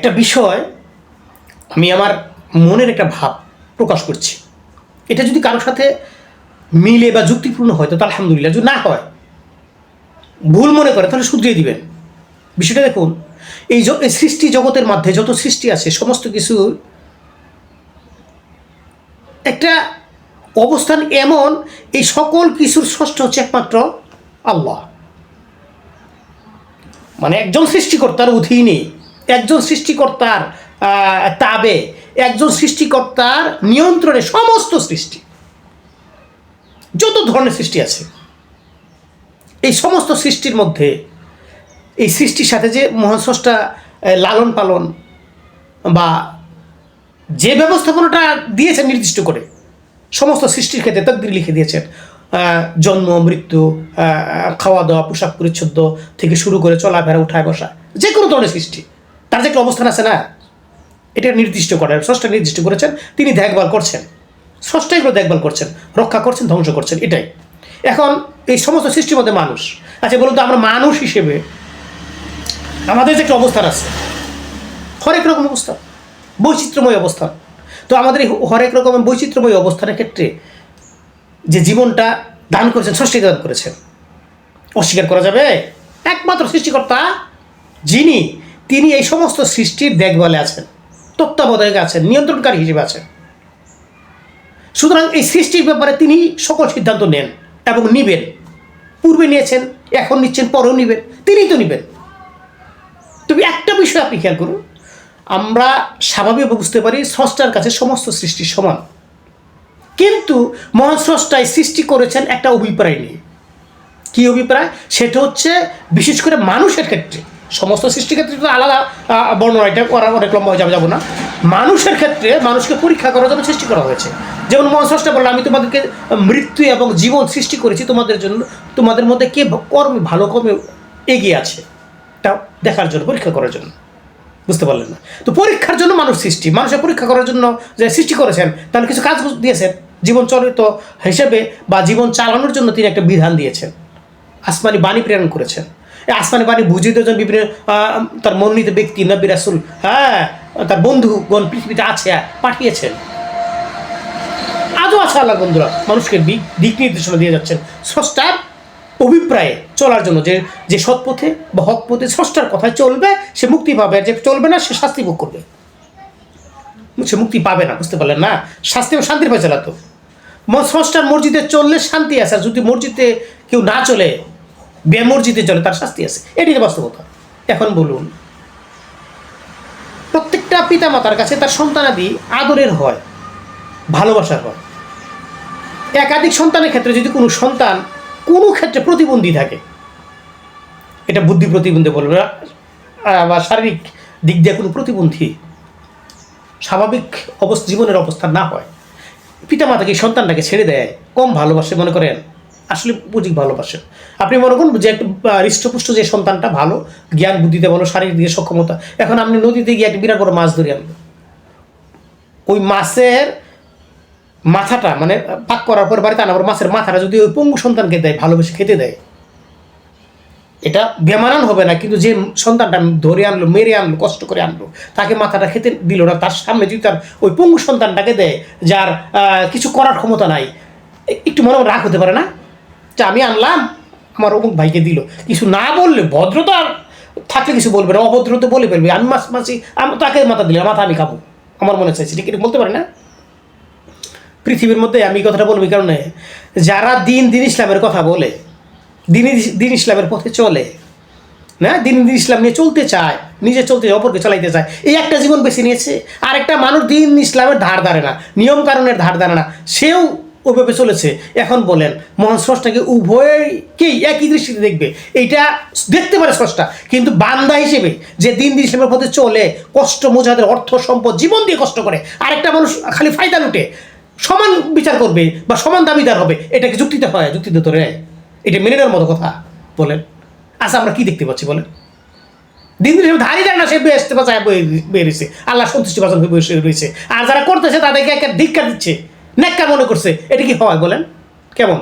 একটা বিষয় আমি আমার মনের একটা ভাব প্রকাশ করছি। এটা যদি কারোর সাথে মিলে বা যুক্তিপূর্ণ হয়, তো আলহামদুলিল্লাহ। যদি না হয়, ভুল মনে করে, তাহলে শুধরিয়ে দিবেন। বিষয়টা দেখুন, এই এই সৃষ্টি জগতের মধ্যে যত সৃষ্টি আছে, সমস্ত কিছু একটা অবস্থান এমন, এই সকল কিছুর ষষ্ঠ হচ্ছে একমাত্র আল্লাহ। মানে একজন সৃষ্টিকর্তার অধীনে একজন সৃষ্টিকর্তার তাবে একজন সৃষ্টিকর্তার নিয়ন্ত্রণে সমস্ত সৃষ্টি। যত ধরনের সৃষ্টি আছে এই সমস্ত সৃষ্টির মধ্যে এই সৃষ্টির সাথে যে মহান স্রষ্টা আহ, লালন পালন বা যে ব্যবস্থাপনাটা দিয়েছেন নির্দিষ্ট করে সমস্ত সৃষ্টির ক্ষেত্রে তকদির লিখে দিয়েছেন। জন্ম মৃত্যু খাওয়া দাওয়া পোশাক পরিচ্ছদ থেকে শুরু করে চলাফেরা উঠায় বসা যে কোনো ধরনের সৃষ্টি। তার যে একটা অবস্থান আছে না, এটা নির্দিষ্ট করেন। স্রষ্টা নির্দিষ্ট করেছেন, তিনি দেখভাল করছেন। স্রষ্টা এগুলো দেখভাল করছেন, রক্ষা করছেন, ধ্বংস করছেন, এটাই। এখন এই সমস্ত সৃষ্টির মধ্যে মানুষ আচ্ছা বলুন তো, আমরা মানুষ হিসেবে আমাদের যে একটা অবস্থান আছে, হরেক রকম অবস্থান বৈচিত্র্যময় অবস্থান। তো আমাদের এই হরেক রকমের বৈচিত্র্যময় অবস্থানের ক্ষেত্রে যে জীবনটা দান করেছেন সৃষ্টি দান করেছেন, অস্বীকার করা যাবে? একমাত্র সৃষ্টিকর্তা যিনি তিনি এই সমস্ত সৃষ্টির দেখভালে আছেন, তত্ত্বাবধায়ক আছেন, নিয়ন্ত্রণকারী হিসেবে আছেন। সুতরাং এই সৃষ্টির ব্যাপারে তিনি সকল সিদ্ধান্ত নেন এবং নিবেন। পূর্বে নিয়েছেন, এখন নিচ্ছেন, পরেও নিবেন, তিনিই তো নিবেন। তবে একটা বিষয় আপনি খেয়াল করুন, আমরা স্বাভাবিকভাবে বুঝতে পারি স্রষ্টার কাছে সমস্ত সৃষ্টি সমান। কিন্তু মহান স্রষ্টায় সৃষ্টি করেছেন একটা অভিপ্রায় নিয়ে। কী অভিপ্রায়? সেটা হচ্ছে বিশেষ করে মানুষের ক্ষেত্রে। সমস্ত সৃষ্টির ক্ষেত্রে তো আলাদা বর্ণনা, এটা করা অনেক লম্বা হয়ে যাবে, যাব না। মানুষের ক্ষেত্রে মানুষকে পরীক্ষা করার জন্য সৃষ্টি করা হয়েছে। যেমন মহান বললাম আমি তোমাদেরকে মৃত্যু এবং জীবন সৃষ্টি করেছি, তোমাদের জন্য, তোমাদের মধ্যে কে কর্মে, ভালো কর্মে এগিয়ে আছে, তা দেখার জন্য, পরীক্ষা করার জন্য। বুঝতে পারলেন না। তো পরীক্ষার জন্য মানুষ সৃষ্টি। মানুষের পরীক্ষা করার জন্য যে সৃষ্টি করেছেন, তাহলে কিছু কাজ দিয়েছেন। জীবন চরিত হিসেবে বা জীবন চালানোর জন্য তিনি একটা বিধান দিয়েছেন। আসমানি বাণী প্রেরণ করেছেন। আসমানি বাণী বুঝিয়ে জন্য বিভিন্ন তার মনোনীত ব্যক্তি নবী রাসুল হ্যাঁ তার বন্ধুগণ পৃথিবীতে আছে, পাঠিয়েছেন। আজও আছে আল্লাহ বন্ধুরা, মানুষকে দিক নির্দেশনা দিয়ে যাচ্ছেন। স্রষ্টার অভিপ্রায়ে চলার জন্য যে যে সৎ পথে বা হক পথে স্রষ্টার কথায় চলবে, সে মুক্তি পাবে যে চলবে না, সে শাস্তি ভোগ করবে। সে মুক্তি পাবে না, বুঝতে পারলেন না? শাস্তি এবং শান্তির ফয়সলা তো। ম- স্রষ্টার মসজিদে চললে শান্তি আছে, আর যদি মসজিদে কেউ না চলে বেমসজিদে চলে তার শাস্তি আছে। এটি বাস্তবতা। এখন বলুন, প্রত্যেকটা পিতামাতার কাছে তার সন্তানাদি আদরের হয়, ভালোবাসার হয়। একাধিক সন্তানের ক্ষেত্রে যদি কোনো সন্তান কোনো ক্ষেত্রে প্রতিবন্ধী থাকে, এটা বুদ্ধি প্রতিবন্ধী বলবে বা শারীরিক দিক দিয়ে কোনো প্রতিবন্ধী স্বাভাবিক অবস্থা জীবনের অবস্থা না হয়। পিতামাতাকে, সন্তানটাকে ছেড়ে দেয়, কম ভালোবাসে মনে করেন। আসলে বুঝি ভালোবাসেন আপনি মনে করুন যে একটা হৃষ্টপুষ্ট যে সন্তানটা, ভালো জ্ঞান বুদ্ধিতে বলো শারীরিক দিকে সক্ষমতা। এখন আপনি নদীতে গিয়ে একটা বিরাট বড় মাছ ধরে আনবেন ওই মাছের মাথাটা মানে পাক করার পর বাড়িতে আনার মাছের মাথাটা যদি ওই পঙ্গু সন্তানকে দেয়, ভালোবেসে খেতে দেয়, এটা বেমানান হবে না। কিন্তু যে সন্তানটা ধরে আনলো, মেরে আনলো, কষ্ট করে আনলো, তাকে মাথাটা খেতে দিল না, তার সামনে যদি তার ওই পঙ্গু সন্তানটাকে দেয়, যার কিছু করার ক্ষমতা নাই একটু মনে রাগ হতে পারে না? যে আমি আনলাম আমার অমুক ভাইকে দিল। কিছু না বললে ভদ্রতা থাকলে কিছু বলবে না অভদ্রতা বলে ফেলবে। আমি মাছ মাছি আমি তাকে মাথা দিলাম মাথা আমি খাব আমার মনে চাইছি ঠিক বলতে পারে না? পৃথিবীর মধ্যে আমি কথাটা বলব কারণে যারা দিন দিন ইসলামের কথা বলে দিন দিন ইসলামের পথে চলে না দিন দিন ইসলাম নিয়ে চলতে চায় নিজে চলতে চায়, অপরকে চালাইতে চায় এই একটা জীবন বেছে নিয়েছে। আর একটা মানুষ দিন ইসলামের ধার ধারে না নিয়ম কারণের ধার ধারে না সেও ওইভাবে চলেছে। এখন বলেন, মহান স্রষ্টাকে উভয়কেই একই দৃষ্টিতে দেখবে? এইটা দেখতে পারে স্রষ্টা, কিন্তু বান্দা হিসেবে যে দিন দিন ইসলামের পথে চলে, কষ্ট, মোজাদের অর্থ, সম্পদ, জীবন দিয়ে কষ্ট করে, আরেকটা মানুষ খালি ফায়দা লুটে, সমান বিচার করবে বা সমান দাবিদার হবে এটাকে যুক্তিতে হয়? যুক্তিতে ধরে নেয় এটা মেনে নেওয়ার মতো কথা, বলেন। আচ্ছা আমরা কি দেখতে পাচ্ছি, বলেন? দিন দিন ধারি যায় না, সে বেসতে পাচায় বেরিয়েছে আল্লাহ সন্তুষ্টি বসে রয়েছে। আর যারা করতেছে, তাদেরকে একটা ধিক্কার দিচ্ছে। নেককার মনে করছে এটা কি হয় বলেন? কেমন?